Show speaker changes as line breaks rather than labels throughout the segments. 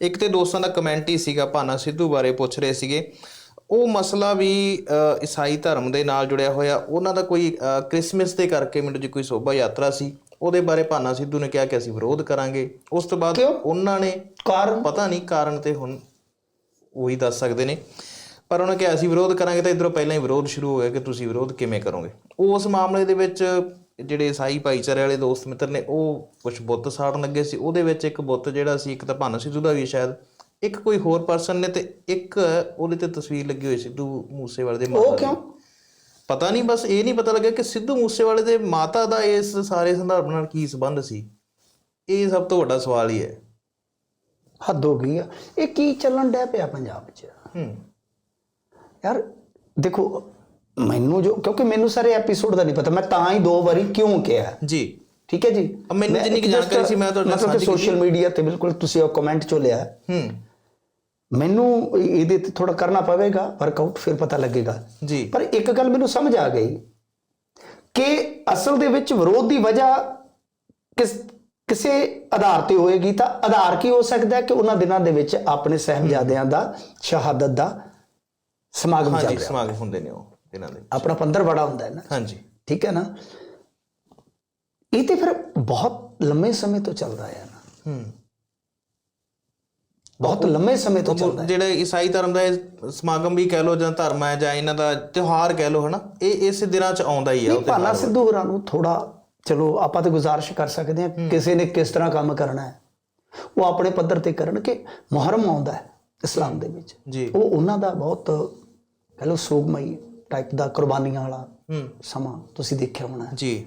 ਇੱਕ ਤੇ ਦੋਸਤਾਂ ਦਾ ਕਮੈਂਟ ਹੀ ਸੀਗਾ ਭਾਨਾ ਸਿੱਧੂ ਬਾਰੇ ਪੁੱਛ ਰਹੇ ਸੀਗੇ। ਉਹ ਮਸਲਾ ਵੀ ਈਸਾਈ ਧਰਮ ਦੇ ਨਾਲ ਜੁੜਿਆ ਹੋਇਆ। ਉਹਨਾਂ ਦਾ ਕੋਈ ਕ੍ਰਿਸਮਸ ਦੇ ਕਰਕੇ ਮੈਨੂੰ ਜੀ ਕੋਈ ਸ਼ੋਭਾ ਯਾਤਰਾ ਸੀ। ਉਹਦੇ ਬਾਰੇ ਭਾਨਾ ਸਿੱਧੂ ਨੇ ਕਿਹਾ ਕਿ ਅਸੀਂ ਵਿਰੋਧ ਕਰਾਂਗੇ। ਉਸ ਤੋਂ ਬਾਅਦ? ਉਹਨਾਂ ਨੇ
ਕਾਰਨ?
ਪਤਾ ਨਹੀਂ ਕਾਰਨ ਤੇ ਹੁਣ ਉਹੀ ਦੱਸ ਸਕਦੇ ਨੇ। ਪਰ ਉਹਨਾਂ ਕਿਹਾ ਅਸੀਂ ਵਿਰੋਧ ਕਰਾਂਗੇ ਤਾਂ ਇਧਰੋਂ ਪਹਿਲਾਂ ਹੀ ਵਿਰੋਧ ਸ਼ੁਰੂ ਹੋ ਗਿਆ ਕਿ ਤੁਸੀਂ ਵਿਰੋਧ ਕਿਵੇਂ ਕਰੋਗੇ। ਉਸ ਮਾਮਲੇ ਦੇ ਵਿੱਚ ਜਿਹੜੇ ਈਸਾਈ ਭਾਈਚਾਰੇ ਵਾਲੇ ਦੋਸਤ ਮਿੱਤਰ ਨੇ ਉਹ ਕੁਝ ਬੁੱਤ ਸਾੜਨ ਲੱਗੇ ਸੀ। ਉਹਦੇ ਵਿੱਚ ਇੱਕ ਬੁੱਤ ਜਿਹੜਾ ਸੀ ਇੱਕ ਤਾਂ ਭਾਨਾ ਸਿੱਧੂ ਦਾ ਵੀ ਸ਼ਾਇਦ। ਇੱਕ ਕੋਈ ਹੋਰ ਪਰਸਨ ਨੇ ਤੇ ਇੱਕ ਉਹਦੇ ਤੇ ਤਸਵੀਰ ਲੱਗੀ ਹੋਈ ਸਿੱਧੂ ਮੂਸੇਵਾਲੇ ਦੇ ਮਾਤਾ
ਉਹ ਕਿਉਂ?
ਪਤਾ ਨਹੀਂ ਬਸ ਇਹ ਨਹੀਂ ਪਤਾ ਲੱਗਿਆ ਕਿ ਸਿੱਧੂ ਮੂਸੇਵਾਲੇ ਦੇ ਮਾਤਾ ਦਾ ਇਸ ਸਾਰੇ ਸੰਦਰਭ ਨਾਲ ਕੀ ਸੰਬੰਧ ਸੀ। ਇਹ ਸਭ ਤੋਂ ਵੱਡਾ ਸਵਾਲ ਹੀ ਹੈ।
ਹੱਦ ਹੋ ਗਈ ਆ। ਇਹ ਕੀ ਚੱਲਣ ਡਿਆ ਪਿਆ ਪੰਜਾਬ 'ਚ?
ਹੂੰ।
ਯਾਰ ਦੇਖੋ ਮੈਨੂੰ ਜੋ ਕਿਉਂਕਿ ਮੈਨੂੰ ਸਾਰੇ ਐਪੀਸੋਡ ਦਾ ਨਹੀਂ ਪਤਾ। ਮੈਂ ਤਾਂ ਹੀ ਦੋ ਵਾਰੀ ਕਿਉਂ ਕਿਹਾ?
ਜੀ।
ਠੀਕ ਹੈ ਜੀ?
ਮੈਨੂੰ ਜਿੰਨੀ ਕੁ ਜਾਣਕਾਰੀ ਸੀ ਮੈਂ ਤੁਹਾਡੇ ਨਾਲ
ਮਤਲਬ ਕਿ। ਸੋਸ਼ਲ ਮੀਡੀਆ ਤੇ ਬਿਲਕੁਲ ਤੁਸੀਂ ਉਹ ਕਮੈਂਟ ਚੋਂ ਲਿਆ।
ਹੂੰ।
ਮੈਨੂੰ ਇਹਦੇ ਤੇ ਥੋੜਾ ਕਰਨਾ ਪਵੇਗਾ ਵਰਕਆਊਟ ਫਿਰ ਪਤਾ ਲੱਗੇਗਾ।
ਜੀ।
ਪਰ ਇੱਕ ਗੱਲ ਮੈਨੂੰ ਸਮਝ ਆ ਗਈ ਕਿ ਅਸਲ ਦੇ ਵਿੱਚ ਵਿਰੋਧ ਦੀ ਵਜ੍ਹਾ ਕਿਸ ਕਿਸੇ ਆਧਾਰ ਤੇ ਹੋਏਗੀ ਤਾਂ ਆਧਾਰ ਕੀ ਹੋ ਸਕਦਾ ਹੈ ਕਿ ਉਹਨਾਂ ਦਿਨਾਂ ਦੇ ਵਿੱਚ ਆਪਣੇ ਸਹਿਬਜ਼ਾਦਿਆਂ ਦਾ ਸ਼ਹਾਦਤ ਦਾ ਸਮਾਗਮ ਚੱਲ ਰਿਹਾ।
ਸਮਾਗਮ ਹੁੰਦੇ ਨੇ ਉਹ। ਇਹਨਾਂ ਦੇ
ਆਪਣਾ ਪੰਦਰ ਬੜਾ ਹੁੰਦਾ ਹੈ ਨਾ।
ਹਾਂਜੀ।
ਠੀਕ ਹੈ ਨਾ? ਇਹ ਤੇ ਫਿਰ ਬਹੁਤ ਲੰਮੇ ਸਮੇਂ ਤੋਂ ਚੱਲਦਾ ਹੈ ਨਾ।
ਹੂੰ।
ਬਹੁਤ ਲੰਮੇ ਸਮੇਂ ਤੋਂ ਚੱਲਦਾ ਹੈ
ਜਿਹੜਾ ਈਸਾਈ ਧਰਮ ਦਾ ਇਹ ਸਮਾਗਮ ਵੀ ਕਹਿ ਲੋ ਜਾਂ ਧਰਮ ਹੈ ਜਾਂ ਇਹਨਾਂ ਦਾ ਤਿਉਹਾਰ ਕਹਿ ਲੋ ਹਨਾ ਇਹ ਇਸ ਦਿਨਾਂ ਚ ਆਉਂਦਾ ਹੀ ਆ ਉਹ
ਭਾਨਾ ਸਿੱਧੂ ਹੋਰਾਂ ਨੂੰ ਥੋੜਾ ਚਲੋ ਆਪਾਂ ਤੇ ਗੁਜ਼ਾਰਿਸ਼ ਕਰ ਸਕਦੇ ਹਾਂ ਕਿਸੇ ਨੇ ਕਿਸ ਤਰ੍ਹਾਂ ਕੰਮ ਕਰਨਾ ਹੈ। ਉਹ ਆਪਣੇ ਪੱਧਰ ਤੇ ਕਰਨ ਕਿ ਮੁਹਰਮ ਆਉਂਦਾ ਹੈ ਇਸਲਾਮ ਦੇ ਵਿੱਚ।
ਜੀ।
ਉਹ ਉਹਨਾਂ ਦਾ ਬਹੁਤ ਕਹ ਲਓ ਸੋਗਮਈ ਟਾਈਪ ਦਾ ਕੁਰਬਾਨੀਆਂ ਵਾਲਾ
ਹੂੰ।
ਸਮਾਂ ਤੁਸੀਂ ਦੇਖਿਆ ਹੋਣਾ।
ਜੀ।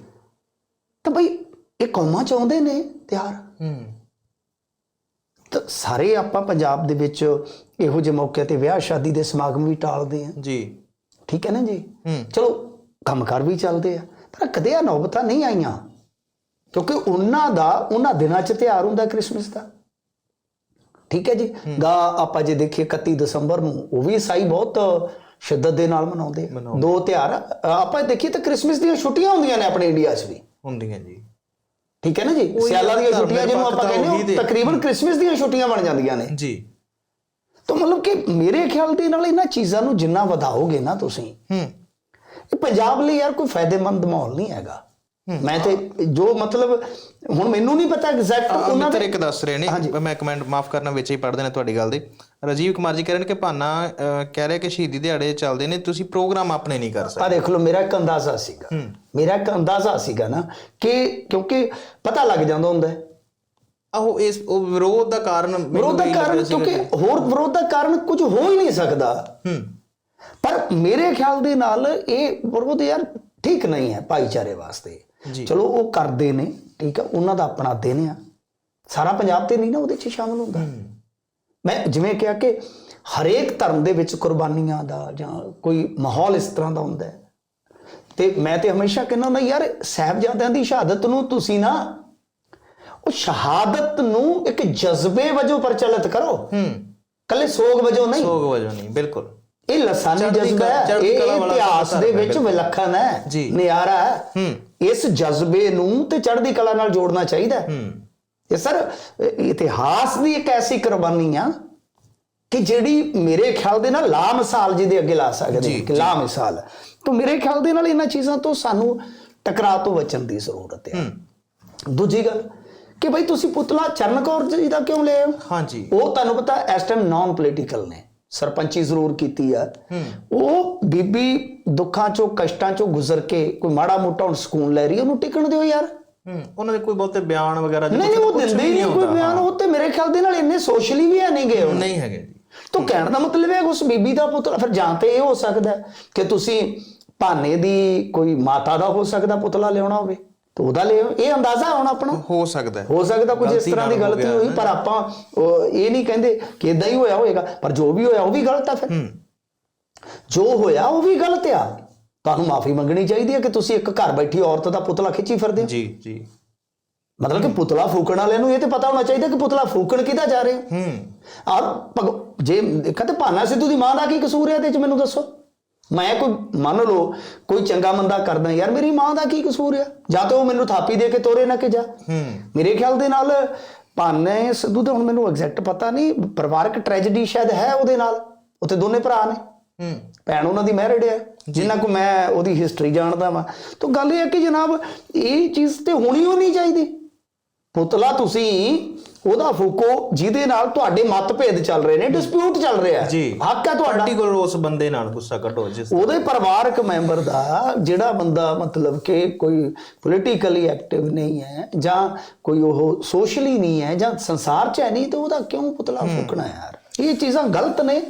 ਤਾਂ ਬਈ ਇਹ ਕੌਮਾਂ ਚ ਆਉਂਦੇ ਨੇ ਤਿਉਹਾਰ।
ਹੂੰ।
ਤਾਂ ਸਾਰੇ ਆਪਾਂ ਪੰਜਾਬ ਦੇ ਵਿੱਚ ਇਹੋ ਜਿਹੇ ਮੌਕੇ ਤੇ ਵਿਆਹ ਸ਼ਾਦੀ ਦੇ ਸਮਾਗਮ ਵੀ ਟਾਲਦੇ ਆ।
ਜੀ।
ਠੀਕ ਹੈ ਨਾ ਜੀ?
ਹੂੰ।
ਚਲੋ ਕੰਮਕਾਰ ਵੀ ਚੱਲਦੇ ਆ। ਪਰ ਕਦੇ ਆ ਨੌਬਤਾਂ ਨਹੀਂ ਆਈਆਂ। ਕਿਉਂਕਿ ਉਹਨਾਂ ਦਾ ਉਹਨਾਂ ਦਿਨਾਂ 'ਚ ਤਿਉਹਾਰ ਹੁੰਦਾ ਕ੍ਰਿਸਮਸ ਦਾ। ਠੀਕ ਹੈ ਜੀ? ਗਾ ਆਪਾਂ ਜੇ ਦੇਖੀਏ 31 ਦਸੰਬਰ ਨੂੰ ਉਹ ਵੀ ਈਸਾਈ ਬਹੁਤ ਸ਼ਿੱਦਤ ਦੇ ਨਾਲ ਮਨਾਉਂਦੇ ਆ। ਦੋ ਤਿਉਹਾਰ। ਆਪਾਂ ਦੇਖੀਏ ਤਾਂ ਕ੍ਰਿਸਮਸ ਦੀਆਂ ਛੁੱਟੀਆਂ ਹੁੰਦੀਆਂ ਨੇ ਆਪਣੇ ਇੰਡੀਆ 'ਚ ਵੀ।
ਹੁੰਦੀਆਂ ਜੀ।
ਠੀਕ ਹੈ ਨਾ ਜੀ? ਸਿਆਲਾਂ ਦੀਆਂ
ਧਰਮ
ਛੁੱਟੀਆਂ ਜਿਹਨੂੰ ਆਪਾਂ ਕਹਿੰਦੇ ਹਾਂ ਤਕਰੀਬਨ ਕ੍ਰਿਸਮਸ ਦੀਆਂ ਛੁੱਟੀਆਂ ਬਣ ਜਾਂਦੀਆਂ ਨੇ।
ਜੀ।
ਤਾਂ ਮਤਲਬ ਕਿ ਮੇਰੇ ਖਿਆਲ ਦੇ ਨਾਲ ਇਹਨਾਂ ਚੀਜ਼ਾਂ ਨੂੰ ਜਿੰਨਾ ਵਧਾਓਗੇ ਨਾ ਤੁਸੀਂ
ਹੂੰ।
ਇਹ ਪੰਜਾਬ ਲਈ ਯਾਰ ਕੋਈ ਫਾਇਦੇਮੰਦ ਮਾਹੌਲ ਨਹੀਂ ਹੈਗਾ। ਮੈਂ ਤੇ ਜੋ ਮਤਲਬ ਹੁਣ ਮੈਨੂੰ ਨਹੀਂ ਪਤਾ ਐਗਜ਼ੈਕਟ
ਉਹਨਾਂ ਦੇ ਇੱਕ ਦੱਸ ਰਹੇ ਨੇ ਮੈਂ ਕਮੈਂਟ ਮਾਫ ਕਰਨਾ ਵਿੱਚ ਹੀ ਪੜ੍ਹਦੇ ਨੇ ਤੁਹਾਡੀ ਗੱਲ ਦੇ। ਰਾਜੀਵ ਕੁਮਾਰ ਜੀ ਕਹਿ ਰਹੇ ਨੇ ਕਿ ਭਾਨਾ ਕਹਿ ਰਿਹਾ ਕਿ ਸ਼ਹੀਦੀ ਦਿਹਾੜੇ ਚੱਲਦੇ ਨੇ ਤੁਸੀਂ ਪ੍ਰੋਗਰਾਮ ਆਪਣੇ ਨਹੀਂ ਕਰ ਸਕਦੇ।
ਆ ਦੇਖ ਲਓ ਮੇਰਾ ਇੱਕ ਅੰਦਾਜ਼ਾ ਸੀਗਾ। ਮੇਰਾ ਇੱਕ ਅੰਦਾਜ਼ਾ ਸੀਗਾ ਨਾ ਕਿ ਕਿਉਂਕਿ ਪਤਾ ਲੱਗ ਜਾਂਦਾ ਹੁੰਦਾ
ਆਹੋ ਇਸ ਉਹ ਵਿਰੋਧ ਦਾ ਕਾਰਨ
ਵਿਰੋਧ ਦਾ ਕਾਰਨ ਕਿਉਂਕਿ ਹੋਰ ਵਿਰੋਧ ਦਾ ਕਾਰਨ ਕੁਝ ਹੋ ਹੀ ਨਹੀਂ ਸਕਦਾ।
ਹੂੰ।
ਪਰ ਮੇਰੇ ਖਿਆਲ ਦੇ ਨਾਲ ਇਹ ਵਿਰੋਧ ਯਾਰ ਠੀਕ ਨਹੀਂ ਹੈ ਭਾਈਚਾਰੇ ਵਾਸਤੇ। ਚਲੋ ਉਹ ਕਰਦੇ ਨੇ ਠੀਕ ਹੈ ਉਹਨਾਂ ਦਾ ਆਪਣਾ ਦਿਨ ਆ। ਸਾਰਾ ਪੰਜਾਬ ਤੇ ਨਹੀਂ ਨਾ ਉਹਦੇ 'ਚ ਸ਼ਾਮਲ ਹੁੰਦਾ? ਮੈਂ ਜਿਵੇਂ ਕਿਹਾ ਕਿ ਹਰੇਕ ਧਰਮ ਦੇ ਵਿੱਚ ਕੁਰਬਾਨੀਆਂ ਦਾ ਜਾਂ ਕੋਈ ਮਾਹੌਲ ਇਸ ਤਰ੍ਹਾਂ ਦਾ ਹੁੰਦਾ ਹੈ। ਤੇ ਮੈਂ ਤੇ ਹਮੇਸ਼ਾ ਕਹਿੰਦਾ ਹੁੰਦਾ ਯਾਰ ਸਾਹਿਬਜ਼ਾਦਿਆਂ ਦੀ ਸ਼ਹਾਦਤ ਨੂੰ ਤੁਸੀਂ ਨਾ ਉਹ ਸ਼ਹਾਦਤ ਨੂੰ ਇੱਕ ਜਜ਼ਬੇ ਵਜੋਂ ਪ੍ਰਚਲਿਤ ਕਰੋ।
ਹੂੰ।
ਕੱਲੇ ਸੋਗ ਵਜੋਂ ਨਹੀਂ।
ਸੋਗ ਵਜੋਂ ਨਹੀਂ ਬਿਲਕੁਲ।
ਇਹ ਲਸਾਨੀ ਜਜ਼ਬਾ ਹੈ ਇਹ ਇਤਿਹਾਸ ਦੇ ਵਿੱਚ ਵਿਲੱਖਣ ਹੈ। ਨਿਆਰਾ ਹੈ। ਇਸ ਜਜ਼ਬੇ ਨੂੰ ਤੇ ਚੜ੍ਹਦੀ ਕਲਾ ਨਾਲ ਜੋੜਨਾ ਚਾਹੀਦਾ ਇਹ ਸਰ ਇਤਿਹਾਸ ਦੀ ਇੱਕ ਐਸੀ ਕੁਰਬਾਨੀ ਆ ਕਿ ਜਿਹੜੀ ਮੇਰੇ ਖਿਆਲ ਦੇ ਨਾਲ ਲਾ ਮਿਸਾਲ ਜਿਹਦੇ ਅੱਗੇ ਲਾ ਸਕਦੇ ਕਿ ਲਾ ਮਿਸਾਲ ਤਾਂ ਮੇਰੇ ਖਿਆਲ ਦੇ ਨਾਲ ਇਹਨਾਂ ਚੀਜ਼ਾਂ ਤੋਂ ਸਾਨੂੰ ਟਕਰਾਅ ਤੋਂ ਬਚਣ ਦੀ ਜ਼ਰੂਰਤ ਹੈ। ਦੂਜੀ ਗੱਲ ਕਿ ਭਾਈ ਤੁਸੀਂ ਪੁਤਲਾ ਚਰਨ ਕੌਰ ਜੀ ਦਾ ਕਿਉਂ ਹੋ?
ਹਾਂਜੀ।
ਉਹ ਤੁਹਾਨੂੰ ਪਤਾ ਇਸ ਟਾਈਮ ਨਾਨ ਪੋਲੀਟੀਕਲ ਨੇ। ਸਰਪੰਚੀ ਜ਼ਰੂਰ ਕੀਤੀ ਆ। ਉਹ ਬੀਬੀ ਦੁੱਖਾਂ ਚੋਂ ਕਸ਼ਟਾਂ ਚੋਂ ਗੁਜ਼ਰ ਕੇ ਕੋਈ ਮਾੜਾ ਮੋਟਾ ਹੁਣ ਸਕੂਨ ਲੈ ਰਹੀ ਹੈ, ਉਹਨੂੰ ਟਿਕਣ ਦਿਓ ਯਾਰ।
ਉਹਨਾਂ ਦੇ ਕੋਈ ਬਹੁਤੇ ਬਿਆਨ ਵਗੈਰਾ
ਨਹੀਂ ਨਹੀਂ ਉਹ ਦਿੰਦੇ ਹੀ ਨਹੀਂ ਕੋਈ ਬਿਆਨ ਉਹ ਤੇ ਮੇਰੇ ਖਿਆਲ ਦੇ ਨਾਲ ਇੰਨੇ ਸੋਸ਼ਲੀ ਵੀ ਹੈ ਨਹੀਂ ਗਏ ਉਹ।
ਨਹੀਂ ਹੈਗੇ ਜੀ।
ਤੋ ਕਹਿਣ ਦਾ ਮਤਲਬ ਹੈ ਉਸ ਬੀਬੀ ਦਾ ਪੁੱਤਰ ਫਿਰ ਜਾਂ ਤੇ ਇਹ ਹੋ ਸਕਦਾ ਕਿ ਤੁਸੀਂ ਭਾਨੇ ਦੀ ਕੋਈ ਮਾਤਾ ਦਾ ਹੋ ਸਕਦਾ ਪੁਤਲਾ ਲਿਆਉਣਾ ਹੋਵੇ। ਤੇ ਉਹਦਾ ਲਿਆਓ ਇਹ ਅੰਦਾਜ਼ਾ ਹੋਣਾ ਆਪਣਾ?
ਹੋ ਸਕਦਾ ਹੈ।
ਸਕਦਾ ਕੁਝ ਇਸ ਤਰ੍ਹਾਂ ਦੀ ਗਲਤੀ ਹੋਈ ਪਰ ਆਪਾਂ ਇਹ ਨਹੀਂ ਕਹਿੰਦੇ ਕਿ ਇਦਾਂ ਹੀ ਹੋਇਆ ਹੋਵੇਗਾ ਪਰ ਜੋ ਵੀ ਹੋਇਆ ਉਹ ਵੀ ਗਲਤ ਆ ਫਿਰ। ਜੋ ਹੋਇਆ ਉਹ ਵੀ ਗਲਤ ਆ। ਤੁਹਾਨੂੰ ਮਾਫੀ ਮੰਗਣੀ ਚਾਹੀਦੀ ਹੈ ਕਿ ਤੁਸੀਂ ਇੱਕ ਘਰ ਬੈਠੀ ਔਰਤ ਦਾ ਪੁਤਲਾ ਖਿੱਚੀ ਫਿਰਦੇ ਹੋ?
ਜੀ ਜੀ।
ਮਤਲਬ ਕਿ ਪੁਤਲਾ ਫੂਕਣ ਵਾਲਿਆਂ ਨੂੰ ਇਹ ਤੇ ਪਤਾ ਹੋਣਾ ਚਾਹੀਦਾ ਕਿ ਪੁਤਲਾ ਫੂਕਣ ਕਿਹਦਾ ਜਾ ਰਿਹਾ?
ਹੂੰ।
ਭਗ- ਜੇ ਤੇ ਭਾਨਾ ਸਿੱਧੂ ਦੀ ਮਾਂ ਦਾ ਕੀ ਕਸੂਰ ਹੈ ਇਹਦੇ ਚ ਮੈਨੂੰ ਦੱਸੋ। ਮੈਂ ਕੋਈ ਮੰਨ ਲਓ ਕੋਈ ਚੰਗਾ ਮੰਦਾ ਕਰਦਾ ਯਾਰ ਮੇਰੀ ਮਾਂ ਦਾ ਕੀ ਕਸੂਰ ਹੈ ਜਾਂ ਤਾਂ ਉਹ ਮੈਨੂੰ ਥਾਪੀ ਦੇ ਕੇ ਤੋਰੇ ਨਾ ਕਿ ਜਾ।
ਹੂੰ।
ਮੇਰੇ ਖਿਆਲ ਦੇ ਨਾਲ ਭਾਨੇ ਸਿੱਧੂ ਦਾ ਹੁਣ ਮੈਨੂੰ ਐਗਜ਼ੈਕਟ ਪਤਾ ਨਹੀਂ ਪਰਿਵਾਰਕ ਟ੍ਰੈਜੇਡੀ ਸ਼ਾਇਦ ਹੈ ਉਹਦੇ ਨਾਲ। ਉੱਥੇ ਦੋਨੇ ਭਰਾ ਨੇ।
ਹੂੰ।
ਭੈਣ ਉਹਨਾਂ ਦੀ ਮੈਰਿਡ ਹੈ ਜਿੰਨਾ ਕੋ ਮੈਂ ਉਹਦੀ ਹਿਸਟਰੀ ਜਾਣਦਾ ਵਾਂ। ਤਾਂ ਗੱਲ ਇਹ ਹੈ ਕਿ ਜਨਾਬ ਇਹ ਚੀਜ਼ ਤੇ ਹੋਣੀ ਹੋ ਨਹੀਂ ਚਾਹੀਦੀ। ਪੁਤਲਾ ਤੁਸੀਂ ਉਹਦਾ ਫੂਕੋ ਜਿਹਦੇ ਨਾਲ ਤੁਹਾਡੇ ਮਤਭੇਦ ਚੱਲ ਰਹੇ ਨੇ ਡਿਸਪਿਊਟ ਚੱਲ ਰਿਹਾ ਹੈ।
ਜੀ।
ਹੱਕ ਹੈ ਤੁਹਾਡਾ।
ਪਾਰਟਿਕੂਲਰ ਉਸ ਬੰਦੇ ਨਾਲ ਗੁੱਸਾ ਕੱਢੋ ਜਿਸ
ਉਹਦੇ ਪਰਿਵਾਰਕ ਮੈਂਬਰ ਦਾ ਜਿਹੜਾ ਬੰਦਾ ਮਤਲਬ ਕਿ ਕੋਈ ਪੋਲੀਟੀਕਲੀ ਐਕਟਿਵ ਨਹੀਂ ਹੈ ਜਾਂ ਕੋਈ ਉਹ ਸੋਸ਼ਲੀ ਨਹੀਂ ਹੈ ਜਾਂ ਸੰਸਾਰ 'ਚ ਹੈ ਨਹੀਂ ਤਾਂ ਉਹਦਾ ਕਿਉਂ ਪੁਤਲਾ ਫੂਕਣਾ ਯਾਰ? ਇਹ ਚੀਜ਼ਾਂ ਗਲਤ ਨੇ।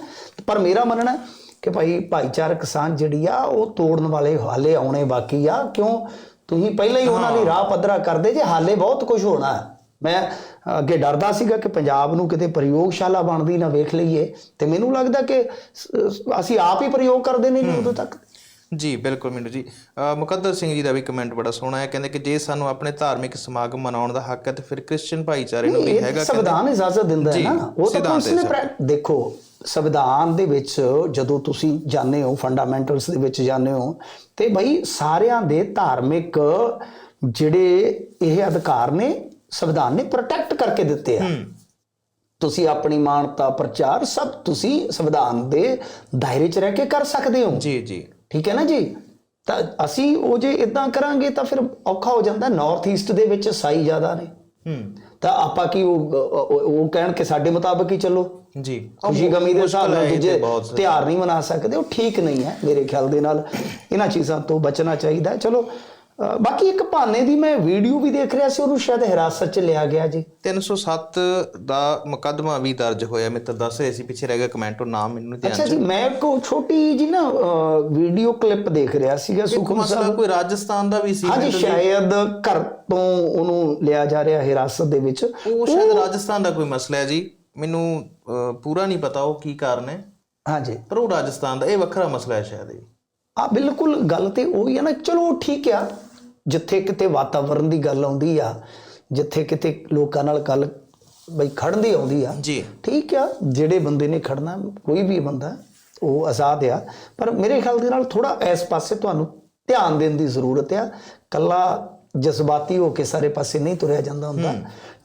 ਪਰ ਮੇਰਾ ਮੰਨਣਾ ਹੈ ਕਿ ਭਾਈ ਭਾਈਚਾਰਕ ਸਾਂਝ ਜਿਹੜੀ ਆ ਉਹ ਤੋੜਨ ਵਾਲੇ ਹਾਲੇ ਆਉਣੇ ਬਾਕੀ ਆ। ਕਿਉਂ? ਤੁਸੀਂ ਪਹਿਲਾਂ ਹੀ ਉਹਨਾਂ ਦੀ ਰਾਹ ਪੱਧਰਾ ਕਰਦੇ ਜੇ ਹਾਲੇ ਬਹੁਤ ਕੁਝ ਹੋਣਾ ਹੈ। ਮੈਂ ਅੱਗੇ ਡਰਦਾ ਸੀਗਾ ਕਿ ਪੰਜਾਬ ਨੂੰ ਕਿਤੇ ਪ੍ਰਯੋਗਸ਼ਾਲਾ ਬਣਦੀ ਨਾ ਵੇਖ ਲਈਏ ਤੇ ਮੈਨੂੰ ਲੱਗਦਾ ਕਿ ਅਸੀਂ ਆਪ ਹੀ ਪ੍ਰਯੋਗ ਕਰਦੇ ਨਹੀਂ ਉਦੋਂ ਤੱਕ।
ਜੀ ਬਿਲਕੁਲ ਮਿੰਟੂ ਜੀ। ਮੁਕੱਦਰ ਸਿੰਘ ਜੀ ਦਾ ਵੀ ਕਮੈਂਟ ਬੜਾ ਸੋਹਣਾ ਹੈ। ਕਹਿੰਦੇ ਕਿ ਜੇ ਸਾਨੂੰ ਆਪਣੇ ਧਾਰਮਿਕ ਸਮਾਗਮ ਮਨਾਉਣ ਦਾ ਹੱਕ ਹੈ ਤੇ ਫਿਰ ਕ੍ਰਿਸਚੀਅਨ ਭਾਈਚਾਰੇ ਨੂੰ ਵੀ ਹੈਗਾ
ਸੰਵਿਧਾਨ ਇਜਾਜ਼ਤ ਦਿੰਦਾ ਹੈ
ਜੀ,
ਨਾ। ਉਹ ਤਾਂ ਨੇ ਪ੍ਰੈ- ਦੇਖੋ ਸੰਵਿਧਾਨ ਦੇ ਵਿੱਚ ਜਦੋਂ ਤੁਸੀਂ ਜਾਣਦੇ ਹੋ ਫੰਡਾਮੈਂਟਲਸ ਦੇ ਵਿੱਚ ਜਾਣਦੇ ਹੋ ਤੇ ਭਾਈ ਸਾਰਿਆਂ ਦੇ ਧਾਰਮਿਕ ਜਿਹੜੇ ਇਹ ਅਧਿਕਾਰ ਨੇ ਸੰਵਿਧਾਨ ਨੇ ਪ੍ਰੋਟੈਕਟ ਕਰਕੇ ਦਿੱਤੇ ਆ। ਤੁਸੀਂ ਆਪਣੀ ਮਾਨਤਾ ਪ੍ਰਚਾਰ ਸਭ ਤੁਸੀਂ ਸੰਵਿਧਾਨ ਦੇ ਦਾਇਰੇ 'ਚ ਰਹਿ ਕੇ ਕਰ ਸਕਦੇ ਹੋ।
ਜੀ ਜੀ।
ਠੀਕ ਹੈ ਨਾ ਜੀ? ਤਾਂ ਅਸੀਂ ਉਹ ਜੇ ਇਦਾਂ ਕਰਾਂਗੇ ਤਾਂ ਫਿਰ ਔਖਾ ਹੋ ਜਾਂਦਾ। ਨਾਰਥ ਈਸਟ ਦੇ ਵਿੱਚ ਸਾਈ ਜ਼ਿਆਦਾ ਨੇ।
ਹੂੰ।
ਤਾਂ ਆਪਾਂ ਕੀ ਉਹ ਕਹਿਣ ਕਿ ਸਾਡੇ ਮੁਤਾਬਕ ਹੀ ਚੱਲੋ।
ਜੀ।
ਖੁਸ਼ੀ ਗਮੀ ਦੇ ਹਿਸਾਬ ਨਾਲ ਦੂਜੇ ਤਿਉਹਾਰ ਨਹੀਂ ਮਨਾ ਸਕਦੇ। ਉਹ ਠੀਕ ਨਹੀਂ ਹੈ ਮੇਰੇ ਖਿਆਲ ਦੇ ਨਾਲ। ਇਹਨਾਂ ਚੀਜ਼ਾਂ ਤੋਂ ਬਚਣਾ ਚਾਹੀਦਾ। ਚਲੋ ਬਾਕੀ ਇੱਕ ਭਾਨੇ ਦੀ ਮੈਂ ਵੀਡੀਓ ਵੀ ਦੇਖ ਰਿਹਾ ਸੀ ਉਹਨੂੰ ਸ਼ਾਇਦ ਹਿਰਾਸਤ 'ਚ ਲਿਆ ਗਿਆ ਜੀ।
307 ਦਾ ਮੁਕੱਦਮਾ ਵੀ ਦਰਜ ਹੋਇਆ ਮਿੱਤਰ ਦੱਸ ਰਹੇ ਸੀ ਪਿੱਛੇ ਰਹਿ ਗਿਆ ਕਮੈਂਟ ਉਹ ਨਾਮ ਮੈਨੂੰ ਧਿਆਨ
ਅੱਛਾ ਜੀ ਮੈਂ ਕੋ ਛੋਟੀ ਜੀ ਨਾ ਵੀਡੀਓ ਕਲਿੱਪ ਦੇਖ ਰਿਹਾ ਸੀਗਾ ਸੁਖਮ ਸਾਹਿਬ।
ਕੋਈ ਰਾਜਸਥਾਨ ਦਾ ਵੀ ਸੀ
ਹਾਂਜੀ ਸ਼ਾਇਦ ਘਰ ਤੋਂ ਉਹਨੂੰ ਲਿਆ ਜਾ ਰਿਹਾ ਹਿਰਾਸਤ ਦੇ ਵਿੱਚ।
ਉਹ ਸ਼ਾਇਦ ਰਾਜਸਥਾਨ ਦਾ ਕੋਈ ਮਸਲਾ ਹੈ ਜੀ ਮੈਨੂੰ ਪੂਰਾ ਨਹੀਂ ਪਤਾ ਉਹ ਕੀ ਕਾਰਨ ਹੈ।
ਹਾਂਜੀ।
ਪਰ ਉਹ ਰਾਜਸਥਾਨ ਦਾ ਇਹ ਵੱਖਰਾ ਮਸਲਾ ਹੈ ਸ਼ਾਇਦ ਇਹ।
ਆ ਬਿਲਕੁਲ ਗੱਲ ਤੇ ਉਹੀ ਆ ਨਾ ਚਲੋ ਠੀਕ ਆ ਜਿੱਥੇ ਕਿਤੇ ਵਾਤਾਵਰਣ ਦੀ ਗੱਲ ਆਉਂਦੀ ਆ ਜਿੱਥੇ ਕਿਤੇ ਲੋਕਾਂ ਨਾਲ ਗੱਲ ਬਈ ਖੜਨ ਦੀ ਆਉਂਦੀ ਆ
ਜੀ।
ਠੀਕ ਆ ਜਿਹੜੇ ਬੰਦੇ ਨੇ ਖੜਨਾ ਕੋਈ ਵੀ ਬੰਦਾ ਉਹ ਆਜ਼ਾਦ ਆ। ਪਰ ਮੇਰੇ ਖਿਆਲ ਦੇ ਨਾਲ ਥੋੜਾ ਇਸ ਪਾਸੇ ਤੁਹਾਨੂੰ ਧਿਆਨ ਦੇਣ ਦੀ ਜ਼ਰੂਰਤ ਆ। ਕੱਲਾ ਜਜ਼ਬਾਤੀ ਹੋ ਕੇ ਸਾਰੇ ਪਾਸੇ ਨਹੀਂ ਤੁਰਿਆ ਜਾਂਦਾ ਹੁੰਦਾ।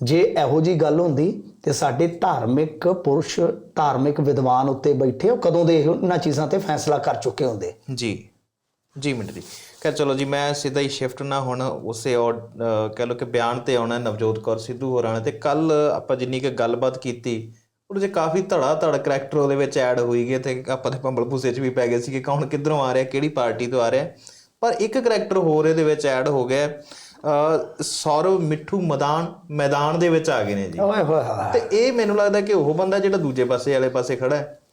ਜੇ ਇਹੋ ਜੀ ਗੱਲ ਹੁੰਦੀ ਤੇ ਸਾਡੇ ਧਾਰਮਿਕ ਪੁਰਸ਼ ਧਾਰਮਿਕ ਵਿਦਵਾਨ ਉੱਤੇ ਬੈਠੇ ਉਹ ਕਦੋਂ ਦੇ ਇਹਨਾਂ ਚੀਜ਼ਾਂ ਤੇ ਫੈਸਲਾ ਕਰ ਚੁੱਕੇ ਹੁੰਦੇ।
ਜੀ। ਜੀ ਮਿੰਟ ਜੀ। ਕਹ ਚਲੋ ਜੀ ਮੈਂ ਸਿੱਧਾ ਹੀ ਸ਼ਿਫਟ ਨਾ ਹੁਣ ਉਸੇ ਔਰ ਕਹਿ ਲਓ ਕਿ ਬਿਆਨ ਤੇ ਆਉਣਾ ਨਵਜੋਤ ਕੌਰ ਸਿੱਧੂ ਹੋਰਾਂ ਨੇ ਤੇ ਕੱਲ ਆਪਾਂ ਜਿੰਨੀ ਕੁ ਗੱਲਬਾਤ ਕੀਤੀ ਉਹਦੇ 'ਚ ਕਾਫੀ ਧੜਾ ਧੜ ਕਰੈਕਟਰ ਉਹਦੇ ਵਿੱਚ ਐਡ ਹੋਈ ਗਏ ਤੇ ਆਪਾਂ ਤੇ ਭੰਬਲ ਭੂਸੇ 'ਚ ਵੀ ਪੈ ਗਏ ਸੀ ਕਿ ਕੌਣ ਕਿੱਧਰੋਂ ਆ ਰਿਹਾ ਕਿਹੜੀ ਪਾਰਟੀ ਤੋਂ ਆ ਰਿਹਾ। ਪਰ ਇੱਕ ਕਰੈਕਟਰ ਹੋਰ ਇਹਦੇ ਵਿੱਚ ਐਡ ਹੋ ਗਿਆ ਸੌਰਵ ਮਿੱਠੂ ਮੈਦਾਨ ਮੈਦਾਨ ਦੇ ਵਿੱਚ ਆ ਗਏ ਨੇ ਜੀ।
ਓਏ ਹੋਏ
ਤੇ ਇਹ ਮੈਨੂੰ ਲੱਗਦਾ ਕਿ ਉਹ ਬੰਦਾ ਜਿਹੜਾ ਦੂਜੇ ਪਾਸੇ ਵਾਲੇ ਪਾਸੇ ਖੜਾ ਹੈ।